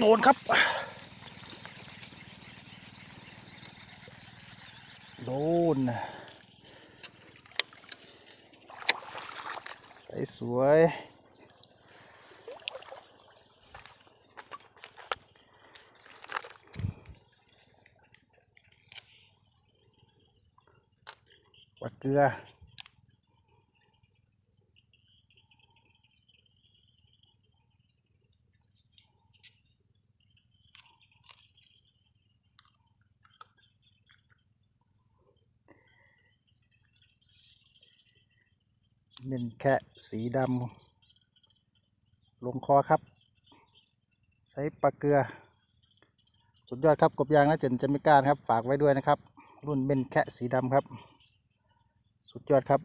โดนครับ โดนใสสวยปัดเกลือ เม่นแคะสีดำลงคอครับ ใช้ปลาเกลือ สุดยอดครับกบยางนะเจนจะไม่กล้าครับ ฝากไว้ด้วยนะครับ รุ่นเม่นแคะสีดำครับ สุดยอดครับ